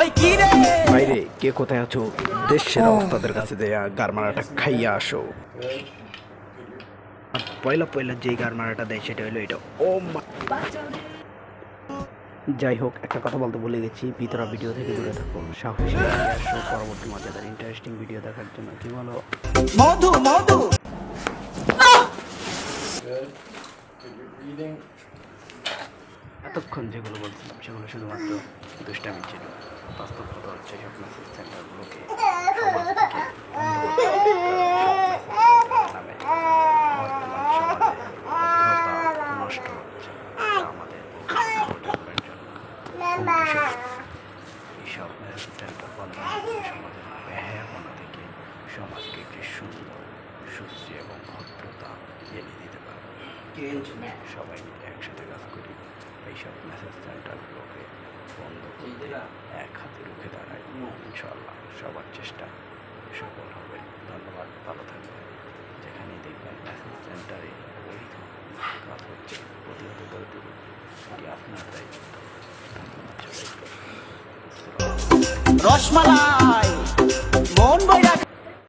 ওই কি রে? বাইরে কে কোথায় আছো? দেশের অবস্থাদের কাছে দেয়া গারমারাটা খাইয়া আসো। আর পয়লা পয়লা যেই গারমারাটা দেয় সেটা হলো এটা। ও যাই হোক একটা কথা বলতে ভুলে গেছি। ভিতরা ভিডিও থেকে দূরে থাকো। সাহসী আসো। পরবর্তী মজাদার ইন্টারেস্টিং ভিডিও দেখার জন্য। কি বলো? মধু মধু! এতক্ষণ যেগুলো বলছিলাম, সেগুলো শুধুমাত্র দুষ্টামি ছিল। বাস্তব কথা হচ্ছে সব মেসেজ সেন্টারগুলোকে সেন্টার সমাজকে একটি সুন্দর এবং এনে দিতে সবাই মিলে একসাথে কাজ করি এইসব মেসেজ সেন্টারগুলোকে বন্ধ করতে এক হাতে রুখে দাঁড়ায়। ইনশাল্লাহ সবার চেষ্টা সফল হবে। ধন্যবাদ ভালো থাকবেন। যেখানেই দেখবেন মেসেজ সেন্টারে অবৈধ কাজ হচ্ছে প্রতিহত করে দেবেন এটি আপনার দায়িত্ব। রসমালাই!